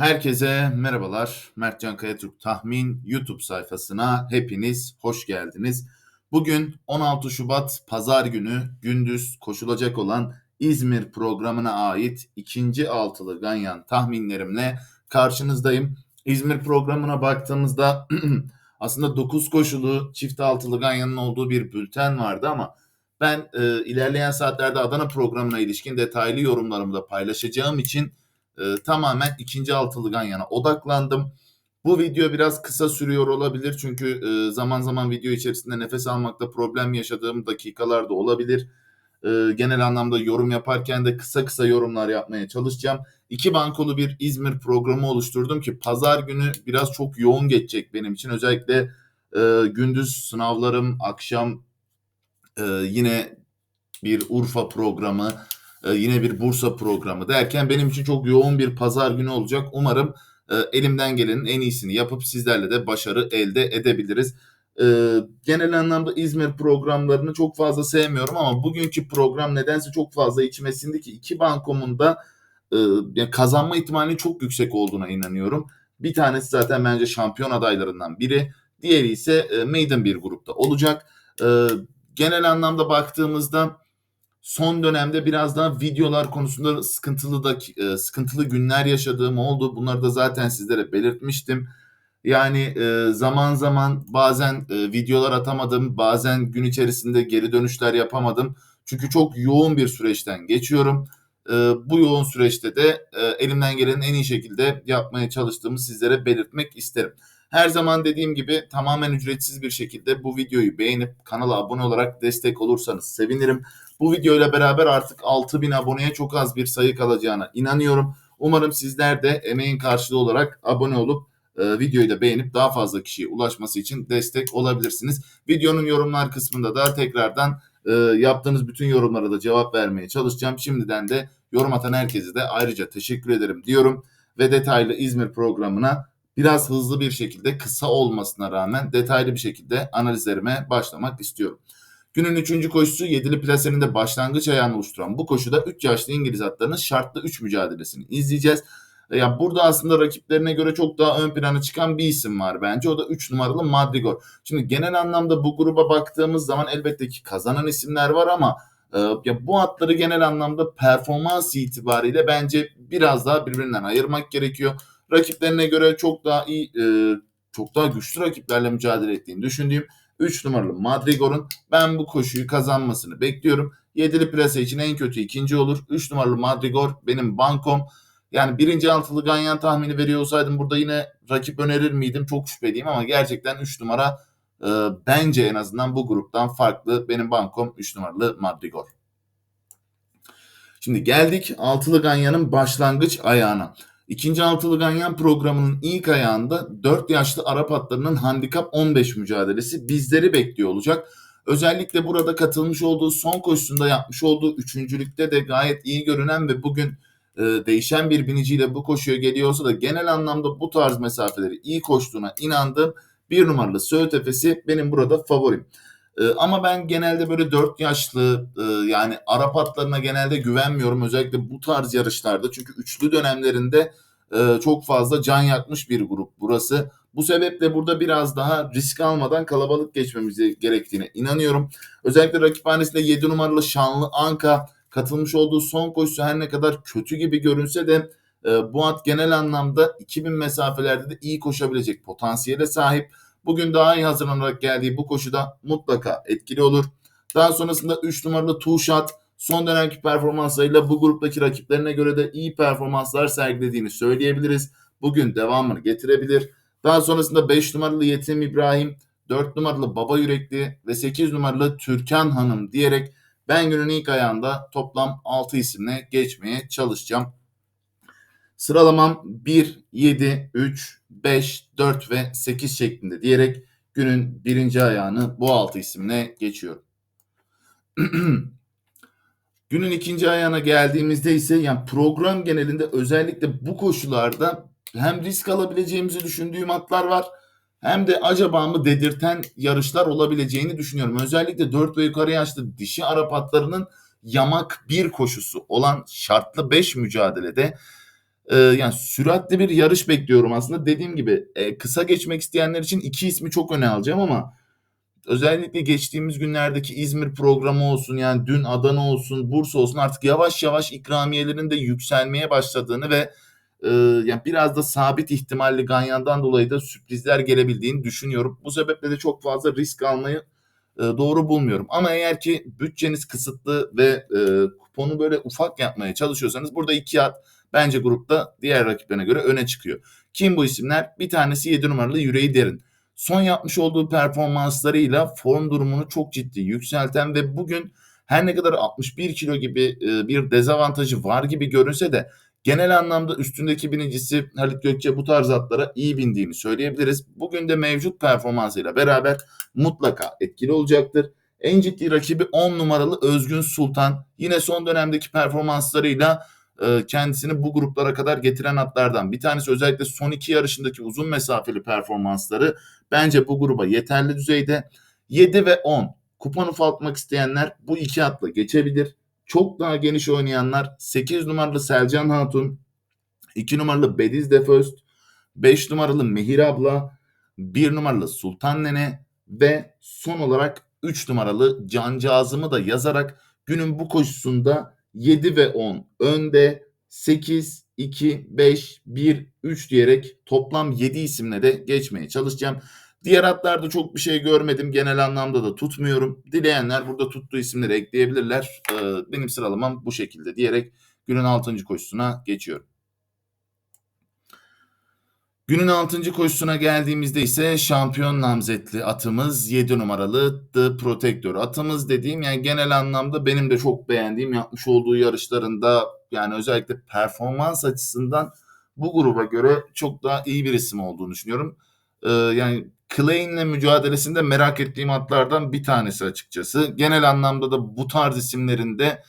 Herkese merhabalar. Mertcan Kayatürk Tahmin YouTube sayfasına hepiniz hoş geldiniz. Bugün 16 Şubat Pazar günü gündüz koşulacak olan İzmir programına ait ikinci altılı ganyan tahminlerimle karşınızdayım. İzmir programına baktığımızda aslında 9 koşulu çift altılı ganyanın olduğu bir bülten vardı ama ben e, ilerleyen saatlerde Adana programına ilişkin detaylı yorumlarımı da paylaşacağım için e, tamamen ikinci altılı ganyana odaklandım. Bu video biraz kısa sürüyor olabilir çünkü e, zaman zaman video içerisinde nefes almakta problem yaşadığım dakikalar da olabilir. E, genel anlamda yorum yaparken de kısa kısa yorumlar yapmaya çalışacağım. İki bankolu bir İzmir programı oluşturdum ki pazar günü biraz çok yoğun geçecek benim için. Özellikle e, gündüz sınavlarım, akşam e, yine bir Urfa programı, e, yine bir Bursa programı derken benim için çok yoğun bir pazar günü olacak. Umarım e, elimden gelenin en iyisini yapıp sizlerle de başarı elde edebiliriz. E, genel anlamda İzmir programlarını çok fazla sevmiyorum ama bugünkü program nedense çok fazla içime sindi ki iki bankomunda e, yani kazanma ihtimalinin çok yüksek olduğuna inanıyorum. Bir tanesi zaten bence şampiyon adaylarından biri. Diğeri ise e, maiden bir grupta olacak. Genel anlamda baktığımızda son dönemde biraz daha videolar konusunda sıkıntılı da e, sıkıntılı günler yaşadığım oldu. Bunları da zaten sizlere belirtmiştim. Yani e, zaman zaman bazen e, videolar atamadım, bazen gün içerisinde geri dönüşler yapamadım. Çünkü çok yoğun bir süreçten geçiyorum. Bu yoğun süreçte de elimden gelenin en iyi şekilde yapmaya çalıştığımı sizlere belirtmek isterim. Her zaman dediğim gibi tamamen ücretsiz bir şekilde bu videoyu beğenip kanala abone olarak destek olursanız sevinirim. Bu videoyla beraber artık 6000 aboneye çok az bir sayı kalacağına inanıyorum. Umarım sizler de emeğin karşılığı olarak abone olup e, videoyu da beğenip daha fazla kişiye ulaşması için destek olabilirsiniz. Videonun yorumlar kısmında da tekrardan e, yaptığınız bütün yorumlara da cevap vermeye çalışacağım. Şimdiden de yorum atan herkese de ayrıca teşekkür ederim diyorum ve detaylı İzmir programına biraz hızlı bir şekilde kısa olmasına rağmen detaylı bir şekilde analizlerime başlamak istiyorum. Günün üçüncü koşusu yedili plasenin de başlangıç ayağını oluşturan bu koşuda 3 yaşlı İngiliz atlarının şartlı 3 mücadelesini izleyeceğiz. Ya burada aslında rakiplerine göre çok daha ön plana çıkan bir isim var bence. O da 3 numaralı Madrigal. Şimdi genel anlamda bu gruba baktığımız zaman elbette ki kazanan isimler var ama e, ya bu atları genel anlamda performans itibariyle bence biraz daha birbirinden ayırmak gerekiyor rakiplerine göre çok daha iyi e, çok daha güçlü rakiplerle mücadele ettiğini düşündüğüm 3 numaralı Madrigor'un ben bu koşuyu kazanmasını bekliyorum. 7'li plase için en kötü ikinci olur. 3 numaralı Madrigor benim bankom. Yani birinci altılı ganyan tahmini veriyor olsaydım burada yine rakip önerir miydim? Çok şüpheliyim ama gerçekten 3 numara e, bence en azından bu gruptan farklı. Benim bankom 3 numaralı Madrigor. Şimdi geldik altılı ganyanın başlangıç ayağına. İkinci altılı ganyan programının ilk ayağında 4 yaşlı Arap atlarının handikap 15 mücadelesi bizleri bekliyor olacak. Özellikle burada katılmış olduğu son koşusunda yapmış olduğu üçüncülükte de gayet iyi görünen ve bugün e, değişen bir biniciyle bu koşuya geliyorsa da genel anlamda bu tarz mesafeleri iyi koştuğuna inandığım bir numaralı Söğüt Efesi benim burada favorim. E, ama ben genelde böyle 4 yaşlı e, yani Arap atlarına genelde güvenmiyorum. Özellikle bu tarz yarışlarda. Çünkü üçlü dönemlerinde e, çok fazla can yakmış bir grup burası. Bu sebeple burada biraz daha risk almadan kalabalık geçmemiz gerektiğine inanıyorum. Özellikle rakiphanesinde 7 numaralı Şanlı Anka katılmış olduğu son koşusu her ne kadar kötü gibi görünse de e, bu at genel anlamda 2000 mesafelerde de iyi koşabilecek potansiyele sahip. Bugün daha iyi hazırlanarak geldiği bu koşuda mutlaka etkili olur. Daha sonrasında 3 numaralı Tuşat son dönemki performanslarıyla bu gruptaki rakiplerine göre de iyi performanslar sergilediğini söyleyebiliriz. Bugün devamını getirebilir. Daha sonrasında 5 numaralı Yetim İbrahim, 4 numaralı Baba Yürekli ve 8 numaralı Türkan Hanım diyerek ben günün ilk ayağında toplam 6 isimle geçmeye çalışacağım. Sıralamam 1, 7, 3, 5, 4 ve 8 şeklinde diyerek günün birinci ayağını bu 6 isimle geçiyorum. Günün ikinci ayağına geldiğimizde ise yani program genelinde özellikle bu koşularda hem risk alabileceğimizi düşündüğüm atlar var hem de acaba mı dedirten yarışlar olabileceğini düşünüyorum. Özellikle 4 ve yukarı yaşlı dişi Arap atlarının yamak bir koşusu olan şartlı 5 mücadelede Ee, yani süratli bir yarış bekliyorum aslında. Dediğim gibi e, kısa geçmek isteyenler için iki ismi çok öne alacağım ama özellikle geçtiğimiz günlerdeki İzmir programı olsun yani dün Adana olsun Bursa olsun artık yavaş yavaş ikramiyelerin de yükselmeye başladığını ve e, yani biraz da sabit ihtimalli Ganyan'dan dolayı da sürprizler gelebildiğini düşünüyorum. Bu sebeple de çok fazla risk almayı e, doğru bulmuyorum. Ama eğer ki bütçeniz kısıtlı ve kuponu böyle ufak yapmaya çalışıyorsanız burada iki at bence grupta diğer rakiplerine göre öne çıkıyor. Kim bu isimler? Bir tanesi 7 numaralı Yüreği Derin. Son yapmış olduğu performanslarıyla form durumunu çok ciddi yükselten ve bugün her ne kadar 61 kilo gibi e, bir dezavantajı var gibi görünse de genel anlamda üstündeki birincisi Halit Gökçe bu tarz atlara iyi bindiğini söyleyebiliriz. Bugün de mevcut performansıyla beraber mutlaka etkili olacaktır. En ciddi rakibi 10 numaralı Özgün Sultan. Yine son dönemdeki performanslarıyla e, kendisini bu gruplara kadar getiren atlardan bir tanesi özellikle son iki yarışındaki uzun mesafeli performansları bence bu gruba yeterli düzeyde. 7 ve 10 kupon ufaltmak isteyenler bu iki atla geçebilir. Çok daha geniş oynayanlar 8 numaralı Selcan Hatun, 2 numaralı Bediz Deföst, 5 numaralı Mehir Abla, 1 numaralı Sultan Nene ve son olarak 3 numaralı Cancağızımı da yazarak günün bu koşusunda 7 ve 10 önde 8, 2, 5, 1, 3 diyerek toplam 7 isimle de geçmeye çalışacağım. Diğer hatlarda çok bir şey görmedim. Genel anlamda da tutmuyorum. Dileyenler burada tuttuğu isimleri ekleyebilirler. Ee, benim sıralamam bu şekilde diyerek günün 6. koşusuna geçiyorum. Günün 6. koşusuna geldiğimizde ise şampiyon namzetli atımız 7 numaralı The Protector. Atımız dediğim yani genel anlamda benim de çok beğendiğim yapmış olduğu yarışlarında yani özellikle performans açısından bu gruba göre çok daha iyi bir isim olduğunu düşünüyorum. Ee, yani Clay'inle mücadelesinde merak ettiğim atlardan bir tanesi açıkçası. Genel anlamda da bu tarz isimlerinde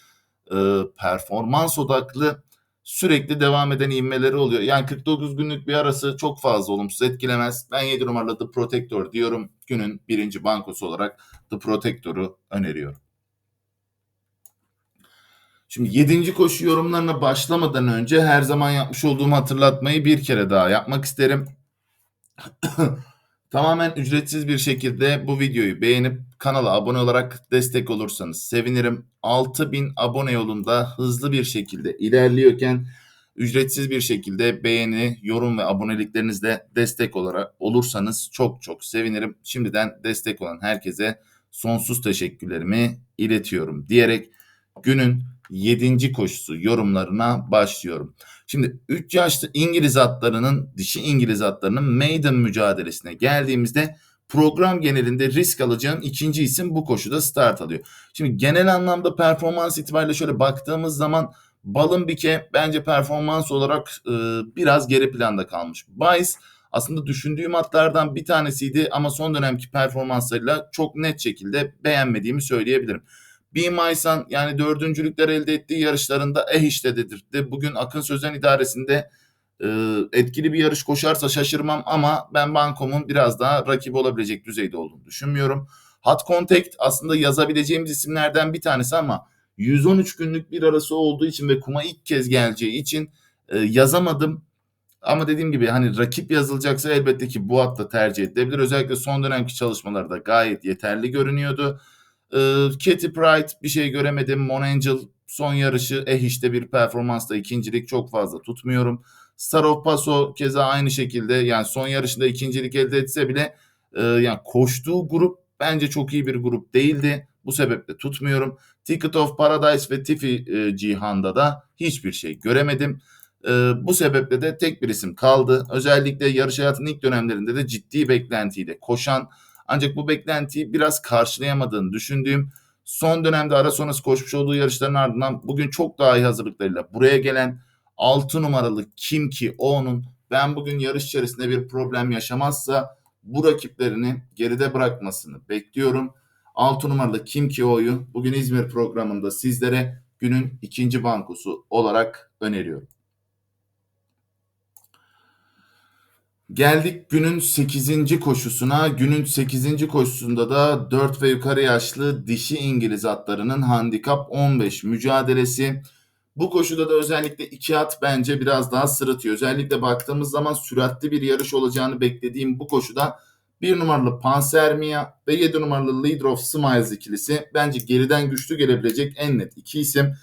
e, performans odaklı sürekli devam eden inmeleri oluyor. Yani 49 günlük bir arası çok fazla olumsuz etkilemez. Ben 7 numaralı The Protector diyorum. Günün birinci bankosu olarak The Protector'u öneriyorum. Şimdi 7. koşu yorumlarına başlamadan önce her zaman yapmış olduğum hatırlatmayı bir kere daha yapmak isterim. Tamamen ücretsiz bir şekilde bu videoyu beğenip kanala abone olarak destek olursanız sevinirim. 6000 abone yolunda hızlı bir şekilde ilerliyorken ücretsiz bir şekilde beğeni, yorum ve aboneliklerinizle destek olarak olursanız çok çok sevinirim. Şimdiden destek olan herkese sonsuz teşekkürlerimi iletiyorum diyerek günün 7. koşusu yorumlarına başlıyorum. Şimdi 3 yaşlı İngiliz atlarının, dişi İngiliz atlarının maiden mücadelesine geldiğimizde program genelinde risk alacağım ikinci isim bu koşuda start alıyor. Şimdi genel anlamda performans itibariyle şöyle baktığımız zaman Balın Bike bence performans olarak e, biraz geri planda kalmış. Bayis aslında düşündüğüm atlardan bir tanesiydi ama son dönemki performanslarıyla çok net şekilde beğenmediğimi söyleyebilirim. Be Maysan yani dördüncülükler elde ettiği yarışlarında eh işte dedirtti. Bugün Akın Sözen idaresinde etkili bir yarış koşarsa şaşırmam ama ben Bankom'un biraz daha rakip olabilecek düzeyde olduğunu düşünmüyorum. Hot Contact aslında yazabileceğimiz isimlerden bir tanesi ama 113 günlük bir arası olduğu için ve kuma ilk kez geleceği için e, yazamadım. Ama dediğim gibi hani rakip yazılacaksa elbette ki bu hatta tercih edilebilir. Özellikle son dönemki çalışmalarda gayet yeterli görünüyordu. Ee, Katy Pride bir şey göremedim. Mon Angel son yarışı eh işte bir performansla ikincilik çok fazla tutmuyorum. Star of Paso keza aynı şekilde yani son yarışında ikincilik elde etse bile e, yani koştuğu grup bence çok iyi bir grup değildi. Bu sebeple tutmuyorum. Ticket of Paradise ve Tiffy e, Cihan'da da hiçbir şey göremedim. E, bu sebeple de tek bir isim kaldı. Özellikle yarış hayatının ilk dönemlerinde de ciddi beklentiyle koşan ancak bu beklentiyi biraz karşılayamadığını düşündüğüm son dönemde ara sonrası koşmuş olduğu yarışların ardından bugün çok daha iyi hazırlıklarıyla buraya gelen 6 numaralı kim ki onun ben bugün yarış içerisinde bir problem yaşamazsa bu rakiplerini geride bırakmasını bekliyorum. 6 numaralı kim ki o'yu bugün İzmir programında sizlere günün ikinci bankosu olarak öneriyorum. Geldik günün 8. koşusuna. Günün 8. koşusunda da 4 ve yukarı yaşlı dişi İngiliz atlarının handikap 15 mücadelesi. Bu koşuda da özellikle iki at bence biraz daha sırıtıyor. Özellikle baktığımız zaman süratli bir yarış olacağını beklediğim bu koşuda bir numaralı Pansermia ve 7 numaralı Leader of Smiles ikilisi bence geriden güçlü gelebilecek en net iki isim.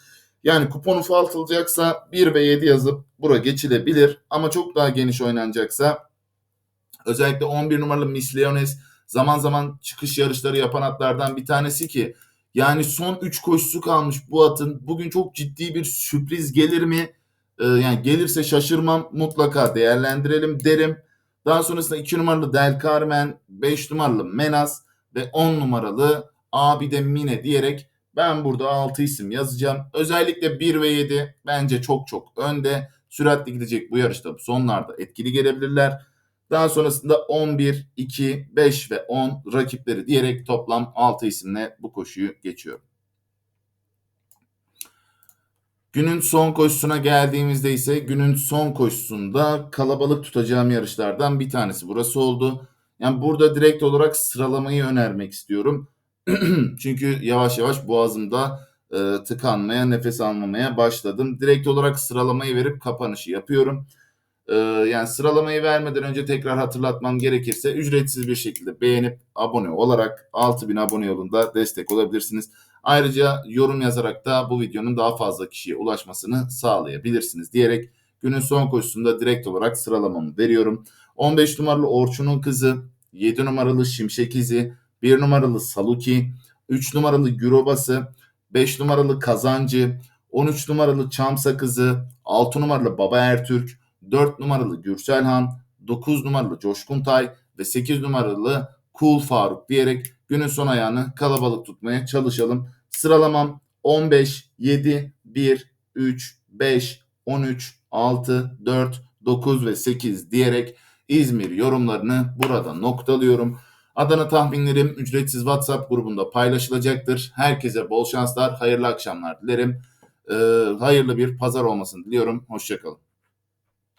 Yani kupon ufaltılacaksa 1 ve 7 yazıp bura geçilebilir ama çok daha geniş oynanacaksa özellikle 11 numaralı Miss Leones zaman zaman çıkış yarışları yapan atlardan bir tanesi ki yani son 3 koşusu kalmış bu atın. Bugün çok ciddi bir sürpriz gelir mi? Ee, yani gelirse şaşırmam mutlaka değerlendirelim derim. Daha sonrasında 2 numaralı Del Carmen, 5 numaralı Menas ve 10 numaralı Abide Mine diyerek ben burada 6 isim yazacağım. Özellikle 1 ve 7 bence çok çok önde. Süratli gidecek bu yarışta sonlarda etkili gelebilirler. Daha sonrasında 11, 2, 5 ve 10 rakipleri diyerek toplam 6 isimle bu koşuyu geçiyorum. Günün son koşusuna geldiğimizde ise günün son koşusunda kalabalık tutacağım yarışlardan bir tanesi burası oldu. Yani burada direkt olarak sıralamayı önermek istiyorum. Çünkü yavaş yavaş boğazımda e, tıkanmaya, nefes almamaya başladım. Direkt olarak sıralamayı verip kapanışı yapıyorum. Ee, yani sıralamayı vermeden önce tekrar hatırlatmam gerekirse ücretsiz bir şekilde beğenip abone olarak 6000 abone yolunda destek olabilirsiniz. Ayrıca yorum yazarak da bu videonun daha fazla kişiye ulaşmasını sağlayabilirsiniz diyerek günün son koşusunda direkt olarak sıralamamı veriyorum. 15 numaralı Orçun'un kızı, 7 numaralı Şimşek İzi, 1 numaralı Saluki, 3 numaralı Gürobası, 5 numaralı Kazancı, 13 numaralı Çam Sakızı, 6 numaralı Baba Ertürk, 4 numaralı Gürselhan, 9 numaralı Coşkun Tay ve 8 numaralı Cool Faruk diyerek günün son ayağını kalabalık tutmaya çalışalım. Sıralamam 15, 7, 1, 3, 5, 13, 6, 4, 9 ve 8 diyerek İzmir yorumlarını burada noktalıyorum. Adana tahminlerim ücretsiz WhatsApp grubunda paylaşılacaktır. Herkese bol şanslar, hayırlı akşamlar dilerim. Ee, hayırlı bir pazar olmasını diliyorum. Hoşçakalın.